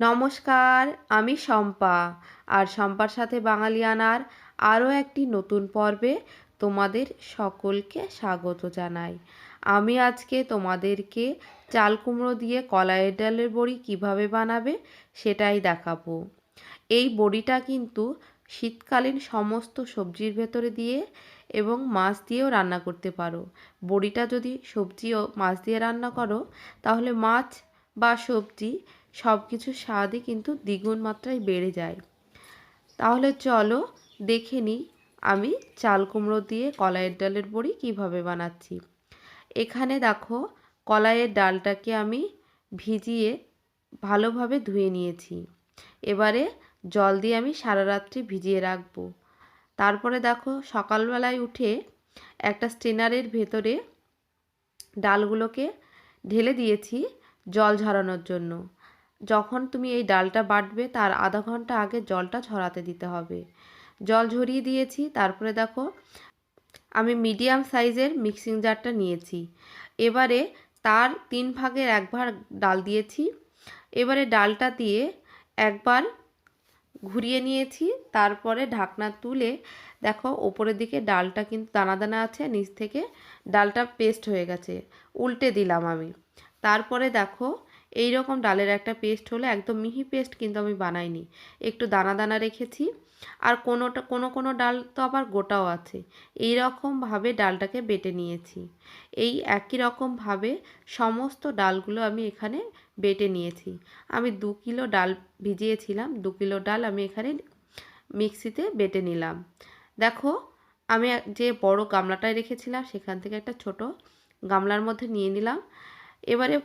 নমস্কার, আমি শম্পা। আর শম্পার সাথে বাঙালিয়ানার আরও একটি নতুন পর্বে তোমাদের সকলকে স্বাগত জানাই। আমি আজকে তোমাদেরকে চাল কুমড়ো দিয়ে কলাইয়ের ডালের বড়ি কীভাবে বানাবে সেটাই দেখাবো। এই বড়িটা কিন্তু শীতকালীন সমস্ত সবজির ভেতরে দিয়ে এবং মাছ দিয়েও রান্না করতে পারো। বড়িটা যদি সবজি ও মাছ দিয়ে রান্না করো, তাহলে মাছ বা সবজি সব কিছুর স্বাদই কিন্তু দ্বিগুণ মাত্রায় বেড়ে যায়। তাহলে চলো দেখে নিই আমি চাল কুমড়ো দিয়ে কলাইয়ের ডালের বড়ি কীভাবে বানাচ্ছি। এখানে দেখো কলাইয়ের ডালটাকে আমি ভিজিয়ে ভালোভাবে ধুয়ে নিয়েছি। এবারে জল দিয়ে আমি সারা রাত্রি ভিজিয়ে রাখব। তারপরে দেখো সকালবেলায় উঠে একটা স্টেনারের ভেতরে ডালগুলোকে ঢেলে দিয়েছি জল ঝরানোর জন্য। যখন তুমি এই ডালটা বাটবে, তার আধা ঘণ্টা আগে জলটা ছড়াতে দিতে হবে। জল ঝরিয়ে দিয়েছি, তারপরে দেখো, আমি মিডিয়াম সাইজের মিক্সিং জারটা নিয়েছি। এবারে তার তিন ভাগের এক ভাগ ডাল দিয়েছি। এবারে ডালটা দিয়ে একবার ঘুরিয়ে নিয়েছি, তারপরে ঢাকনা তুলে দেখো, ওপরের দিকে ডালটা কিন্তু দানা দানা আছে, নিচ থেকে ডালটা পেস্ট হয়ে গেছে, উল্টে দিলাম আমি। তারপরে দেখো এই রকম ডালের একটা পেস্ট হলে, একদম মিহি পেস্ট কিন্তু আমি বানাইনি। একটু দানা দানা রেখেছি। আর কোনোটা, কোনো কোনো ডাল তো আবার গোটাও আছে। এই রকমভাবে ডালটাকে বেটে নিয়েছি। এই একই রকমভাবে সমস্ত ডালগুলো আমি এখানে বেটে নিয়েছি। আমি দু কিলো ডাল ভিজিয়েছিলাম, দু কিলো ডাল আমি এখানে মিক্সিতে বেটে নিলাম। দেখো, আমি যে বড় গামলাটায় রেখেছিলাম, সেখান থেকে একটা ছোট গামলার মধ্যে নিয়ে নিলাম। এবারে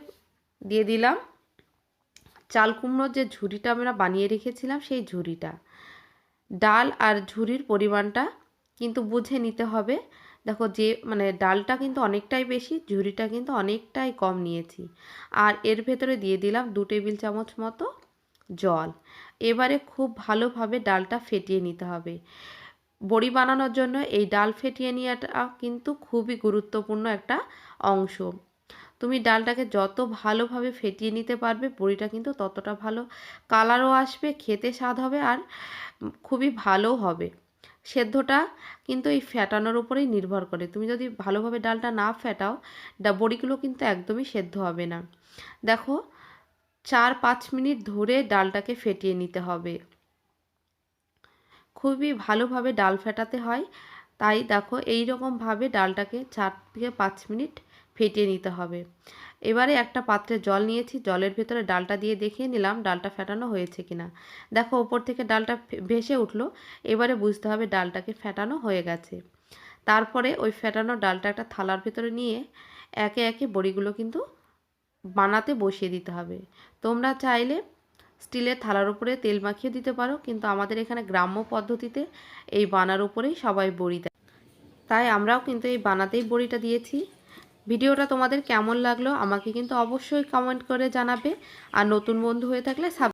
দিয়ে দিলাম। চাল কুমড়োর যে ঝুড়িটা আমরা বানিয়ে রেখেছিলাম, সেই ঝুড়িটা। ডাল আর ঝুড়ির পরিমাণটা কিন্তু বুঝে নিতে হবে। দেখো যে মানে ডালটা কিন্তু অনেকটাই বেশি, ঝুড়িটা কিন্তু অনেকটাই কম নিয়েছি। আর এর ভেতরে দিয়ে দিলাম দু টেবিল চামচ মতো জল। এবারে খুব ভালোভাবে ডালটা ফেটিয়ে নিতে হবে। বড়ি বানানোর জন্য এই ডাল ফেটিয়ে নেওয়াটা কিন্তু খুবই গুরুত্বপূর্ণ একটা অংশ। তুমি ডালটাকে যত ভালোভাবে ফেটিয়ে নিতে পারবে বড়িটা কিন্তু ততটা ভালো কালারও আসবে, খেতে স্বাদ হবে আর খুবই ভালো হবে। সেদ্ধটা কিন্তু এই ফ্যাটানোর উপরেই নির্ভর করে। তুমি যদি ভালোভাবে ডালটা না ফ্যাটাও বড়িগুলো কিন্তু একদমই সেদ্ধ হবে না। দেখো, চার পাঁচ মিনিট ধরে ডালটাকে ফেটিয়ে নিতে হবে। খুবই ভালোভাবে ডাল ফেটাতে হয়। তাই দেখো এই রকমভাবে ডালটাকে চার থেকে পাঁচ মিনিট ফেটিয়ে নিতে হবে। এবারে একটা পাত্রে জল নিয়েছি, জলের ভেতরে ডালটা দিয়ে দেখিয়ে নিলাম ডালটা ফেটানো হয়েছে কিনা। দেখো, ওপর থেকে ডালটা ভেসে উঠল। এবারে বুঝতে হবে ডালটাকে ফেটানো হয়ে গেছে। তারপরে ওই ফেটানো ডালটা একটা থালার ভেতরে নিয়ে একে একে বড়িগুলো কিন্তু বানাতে বসিয়ে দিতে হবে। তোমরা চাইলে স্টিলের থালার উপরে তেল মাখিয়ে দিতে পারো, কিন্তু আমাদের এখানে গ্রাম্য পদ্ধতিতে এই বানার উপরেই সবাই বড়ি দেয়। তাই আমরাও কিন্তু এই বানাতেই বড়িটা দিয়েছি। ভিডিওটা তোমাদের কেমন লাগল আমাকে কিন্তু অবশ্যই কমেন্ট করে জানাবে। আর নতুন বন্ধু হয়ে থাকলে সাব